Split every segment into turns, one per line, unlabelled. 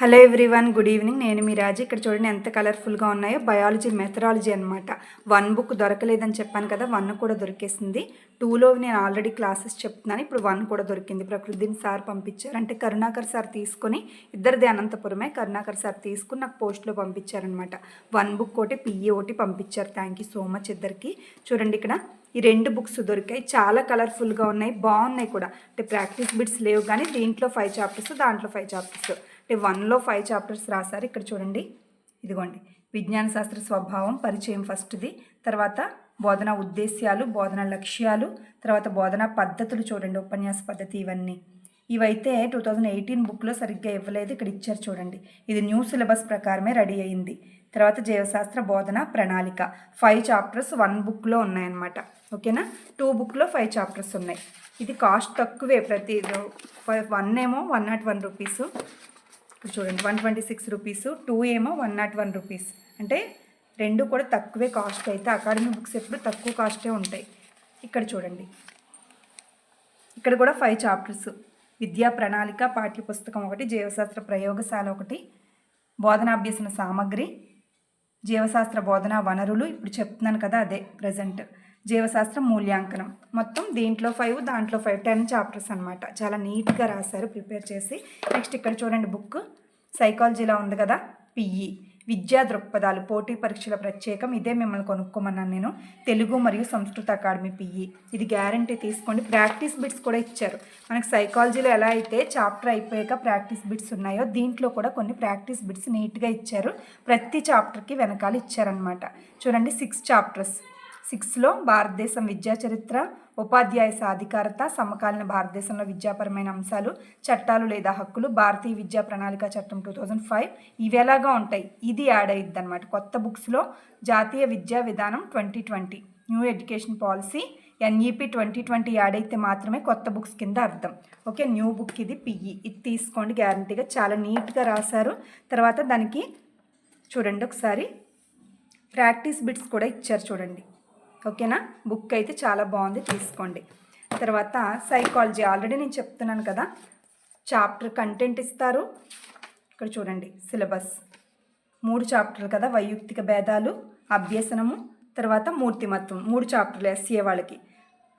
Hello everyone good evening. నేను మీ రాజు. ఇక్కడ చూడండి ఎంత కలర్ఫుల్గా ఉన్నాయో. బయాలజీ మెథడాలజీ అనమాట వన్ బుక్ దొరకలేదని చెప్పాను కదా వన్ కూడా దొరికేసింది. టూలో నేను ఆల్రెడీ క్లాసెస్ చెప్తున్నాను. ఇప్పుడు వన్ కూడా దొరికింది. ప్రకృతిని సార్ పంపించారు. అంటే కరుణాకర్ సార్ తీసుకొని ఇద్దరిది అనంతపురమే. కరుణాకర్ సార్ తీసుకుని నాకు పోస్ట్లో పంపించారనమాట వన్ బుక్ ఒకటి పిఈ ఒకటి పంపించారు. థ్యాంక్ యూ సో మచ్ ఇద్దరికి. చూడండి ఇక్కడ. ఈ రెండు బుక్స్ దొరికాయి. చాలా కలర్ఫుల్గా ఉన్నాయి. బాగున్నాయి కూడా. అంటే ప్రాక్టీస్ బిట్స్ లేవు కానీ దీంట్లో ఫైవ్ చాప్టర్స్ దాంట్లో ఫైవ్ చాప్టర్స్ అంటే వన్లో ఫైవ్ చాప్టర్స్ రాశారు. ఇక్కడ చూడండి. ఇదిగోండి. విజ్ఞాన శాస్త్ర స్వభావం పరిచయం ఫస్ట్ది తర్వాత బోధన ఉద్దేశ్యాలు బోధన లక్ష్యాలు తర్వాత బోధన పద్ధతులు చూడండి ఉపన్యాస పద్ధతి ఇవన్నీ. ఇవైతే టూ థౌజండ్ ఎయిటీన్ బుక్లో సరిగ్గా ఇవ్వలేదు. ఇక్కడ ఇచ్చారు చూడండి. ఇది న్యూ సిలబస్ ప్రకారమే రెడీ అయింది. తర్వాత జీవశాస్త్ర బోధన ప్రణాళిక. ఫైవ్ చాప్టర్స్ వన్ బుక్లో ఉన్నాయన్నమాట. ఓకేనా? టూ బుక్లో ఫైవ్ చాప్టర్స్ ఉన్నాయి. ఇది కాస్ట్ తక్కువే ప్రతి వన్ ఏమో వన్ నాట్ వన్ రూపీస్ చూడండి. One twenty six rupees two ఏమో వన్ నాట్ వన్ రూపీస్ అంటే రెండు కూడా తక్కువే కాస్ట్ అయితే. అకాడమీ బుక్స్ ఎప్పుడు తక్కువ కాస్టే ఉంటాయి. ఇక్కడ చూడండి. ఇక్కడ కూడా ఫైవ్ చాప్టర్స్ విద్యా ప్రణాళిక పాఠ్యపుస్తకం ఒకటి జీవశాస్త్ర ప్రయోగశాల ఒకటి బోధనాభ్యసన సామగ్రి జీవశాస్త్ర బోధన వనరులు ఇప్పుడు చెప్తున్నాను కదా అదే ప్రజెంట్ జీవశాస్త్ర మూల్యాంకనం. మొత్తం దీంట్లో ఫైవ్ దాంట్లో ఫైవ్ టెన్ చాప్టర్స్ అనమాట చాలా నీట్గా రాశారు ప్రిపేర్ చేసి. నెక్స్ట్ ఇక్కడ చూడండి బుక్. సైకాలజీలో ఉంది కదా పిఈ విద్యా దృక్పథాలు పోటీ పరీక్షల ప్రత్యేకం ఇదే మిమ్మల్ని కొనుక్కోమన్నాను నేను. తెలుగు మరియు సంస్కృత అకాడమీ పిఈ. ఇది గ్యారంటీ తీసుకోండి. ప్రాక్టీస్ బిట్స్ కూడా ఇచ్చారు. మనకి సైకాలజీలో ఎలా అయితే చాప్టర్ అయిపోయాక ప్రాక్టీస్ బిట్స్ ఉన్నాయో దీంట్లో కూడా కొన్ని ప్రాక్టీస్ బిట్స్ నీట్గా ఇచ్చారు. ప్రతి చాప్టర్కి వెనకాల ఇచ్చారనమాట చూడండి సిక్స్ చాప్టర్స్. సిక్స్లో భారతదేశం విద్యా చరిత్ర ఉపాధ్యాయ సాధికారత సమకాలీన భారతదేశంలో విద్యాపరమైన అంశాలు చట్టాలు లేదా హక్కులు భారతీయ విద్యా ప్రణాళిక చట్టం టూ థౌజండ్ ఫైవ్ ఇవి ఎలాగా ఉంటాయి. ఇది యాడ్ అయ్యిద్ది అనమాట కొత్త బుక్స్లో జాతీయ విద్యా విధానం twenty twenty new education policy NEP twenty twenty add అయితే మాత్రమే కొత్త బుక్స్ కింద అర్థం. ఓకే న్యూ బుక్ ఇది పిఈ ఇది తీసుకోండి గ్యారంటీగా చాలా నీట్గా రాశారు. తర్వాత దానికి చూడండి ఒకసారి. ప్రాక్టీస్ బిట్స్ కూడా ఇచ్చారు చూడండి. ఓకేనా? బుక్ అయితే చాలా బాగుంది తీసుకోండి. తర్వాత సైకాలజీ ఆల్రెడీ నేను చెప్తున్నాను కదా. చాప్టర్ కంటెంట్ ఇస్తారు. ఇక్కడ చూడండి సిలబస్. మూడు చాప్టర్లు కదా వైయక్తిక భేదాలు అభ్యసనము తర్వాత మూర్తిమత్వం. మూడు చాప్టర్లు ఎస్సీఏ వాళ్ళకి.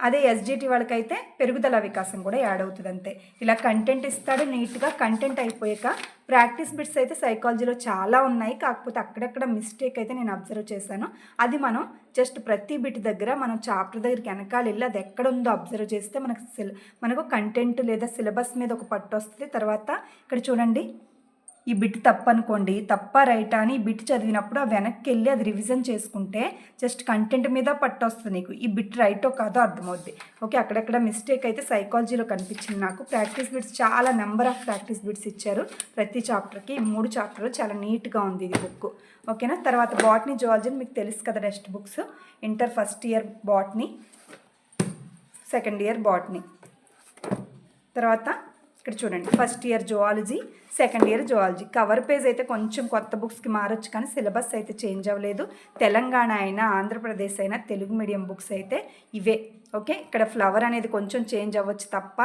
అదే ఎస్జిటి వాళ్ళకైతే పెరుగుదల వికాసం కూడా యాడ్ అవుతుంది అంతే ఇలా కంటెంట్ ఇస్తాడు నీట్గా కంటెంట్ అయిపోయాక ప్రాక్టీస్ బిట్స్ అయితే సైకాలజీలో చాలా ఉన్నాయి. కాకపోతే అక్కడక్కడ మిస్టేక్ అయితే నేను అబ్జర్వ్ చేశాను. అది మనం జస్ట్ ప్రతి బిట్ దగ్గర మనం చాప్టర్ దగ్గరికి వెనకాల వెళ్ళి అది ఎక్కడ ఉందో అబ్జర్వ్ చేస్తే మనకు సిల మనకు కంటెంట్ లేదా సిలబస్ మీద ఒక పట్టు వస్తుంది. తర్వాత ఇక్కడ చూడండి. ఈ బిట్ తప్పనుకోండి. తప్ప రైటా అని ఈ బిట్ చదివినప్పుడు ఆ వెనక్కి వెళ్ళి అది రివిజన్ చేసుకుంటే జస్ట్ కంటెంట్ మీద పట్టొస్తుంది నీకు. ఈ బిట్ రైటో కాదో అర్థమవుద్ది. ఓకే అక్కడక్కడ మిస్టేక్ అయితే సైకాలజీలో కనిపించింది నాకు. ప్రాక్టీస్ బిట్స్ చాలా నెంబర్ ఆఫ్ ప్రాక్టీస్ బిట్స్ ఇచ్చారు. ప్రతి చాప్టర్కి ఈ మూడు చాప్టర్లు చాలా నీట్గా ఉంది ఇది బుక్ ఓకేనా తర్వాత బాట్నీ జువాలజీ మీకు తెలుసు కదా text books inter first year botany second year botany తర్వాత ఇక్కడ చూడండి. First year zoology second year zoology cover page అయితే కొంచెం కొత్త బుక్స్కి మారొచ్చు కానీ సిలబస్ అయితే చేంజ్ అవ్వలేదు. తెలంగాణ అయినా ఆంధ్రప్రదేశ్ అయినా తెలుగు మీడియం బుక్స్ అయితే ఇవే. ఓకే? ఇక్కడ ఫ్లవర్ అనేది కొంచెం చేంజ్ అవ్వచ్చు తప్ప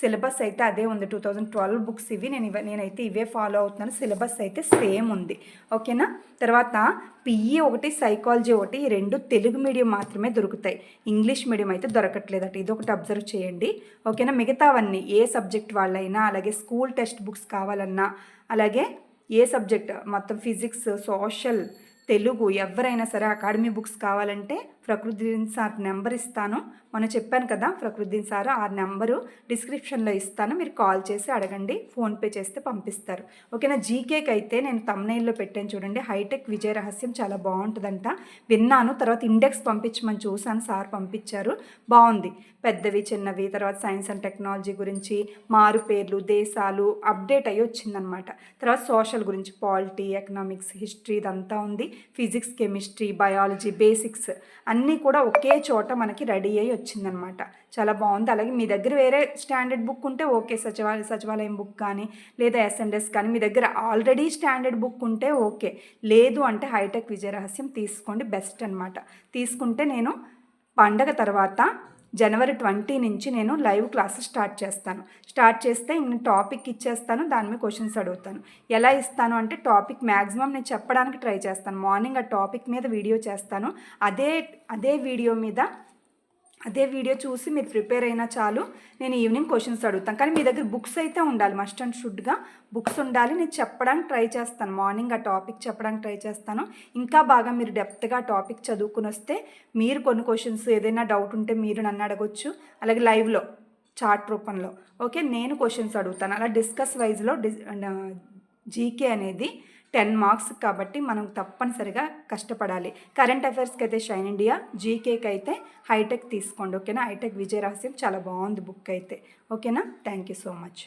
సిలబస్ అయితే అదే ఉంది. టూ థౌజండ్ ట్వెల్వ్ బుక్స్ ఇవి నేను ఇవ నేనైతే ఇవే ఫాలో అవుతున్నాను. సిలబస్ అయితే సేమ్ ఉంది. ఓకేనా? తర్వాత పిఈ ఒకటి సైకాలజీ ఒకటి ఈ రెండు తెలుగు మీడియం మాత్రమే దొరుకుతాయి. ఇంగ్లీష్ మీడియం అయితే దొరకట్లేదట. ఇది ఒకటి అబ్జర్వ్ చేయండి. ఓకేనా? మిగతావన్నీ ఏ సబ్జెక్ట్ వాళ్ళైనా అలాగే స్కూల్ టెక్స్ట్ బుక్స్ కావాలన్నా అలాగే ఏ సబ్జెక్ట్ మొత్తం ఫిజిక్స్ సోషల్ తెలుగు ఎవరైనా సరే అకాడమీ బుక్స్ కావాలంటే ప్రకృతి సార్ నెంబర్ ఇస్తాను. మొన్న చెప్పాను కదా ప్రకృతి సార్ ఆ నెంబరు డిస్క్రిప్షన్లో ఇస్తాను. మీరు కాల్ చేసి అడగండి ఫోన్పే చేస్తే పంపిస్తారు. ఓకేనా? జీకేకి అయితే నేను తమ్నైల్లో పెట్టాను చూడండి హైటెక్ విజయ రహస్యం చాలా బాగుంటుందంట. విన్నాను తర్వాత ఇండెక్స్ పంపించమని చూశాను సార్ పంపించారు. బాగుంది. పెద్దవి చిన్నవి తర్వాత సైన్స్ అండ్ టెక్నాలజీ గురించి మారు పేర్లు దేశాలు అప్డేట్ అయ్యి వచ్చిందనమాట. తర్వాత సోషల్ గురించి పాలిటీ ఎకనామిక్స్ హిస్టరీ ఇదంతా ఉంది. ఫిజిక్స్ కెమిస్ట్రీ బయాలజీ బేసిక్స్ అన్నీ కూడా ఒకే చోట మనకి రెడీ అయ్యి వచ్చిందనమాట. చాలా బాగుంది. అలాగే మీ దగ్గర వేరే స్టాండర్డ్ బుక్ ఉంటే ఓకే. సచివాలయ సచివాలయం బుక్ కానీ లేదా ఎస్ఎన్ఎస్ కానీ మీ దగ్గర ఆల్రెడీ స్టాండర్డ్ బుక్ ఉంటే ఓకే. లేదు అంటే హైటెక్ విజయ రహస్యం తీసుకోండి. బెస్ట్ అనమాట తీసుకుంటే నేను పండగ తర్వాత జనవరి ట్వంటీ నుంచి నేను లైవ్ క్లాసెస్ స్టార్ట్ చేస్తాను. స్టార్ట్ చేస్తే నేను టాపిక్ ఇచ్చేస్తాను దాని మీద క్వశ్చన్స్ అడుగుతాను. ఎలా ఇస్తాను అంటే టాపిక్ మ్యాక్సిమం నేను చెప్పడానికి ట్రై చేస్తాను. మార్నింగ్ ఆ టాపిక్ మీద వీడియో చేస్తాను. అదే అదే వీడియో మీద అదే వీడియో చూసి మీరు ప్రిపేర్ అయినా చాలు. నేను ఈవినింగ్ క్వశ్చన్స్ అడుగుతాను. కానీ మీ దగ్గర బుక్స్ అయితే ఉండాలి. మస్ట్ అండ్ షుడ్గా బుక్స్ ఉండాలి. నేను చెప్పడానికి ట్రై చేస్తాను. మార్నింగ్ ఆ టాపిక్ చెప్పడానికి ట్రై చేస్తాను. ఇంకా బాగా మీరు డెప్త్గా టాపిక్ చదువుకుని వస్తే మీరు కొన్ని క్వశ్చన్స్ ఏదైనా డౌట్ ఉంటే మీరు నన్ను అడగొచ్చు. అలాగే లైవ్లో చార్ట్ రూపంలో. ఓకే? నేను క్వశ్చన్స్ అడుగుతాను. అలా డిస్కస్ వైజ్లో డిస్ జీకే అనేది టెన్ మార్క్స్ కాబట్టి మనం తప్పనిసరిగా కష్టపడాలి. కరెంట్ అఫైర్స్కి అయితే షైన్ ఇండియా జీకేకి అయితే హైటెక్ తీసుకోండి. ఓకేనా? హైటెక్ విజయ రహస్యం చాలా బాగుంది బుక్ అయితే. ఓకేనా? Thank you so much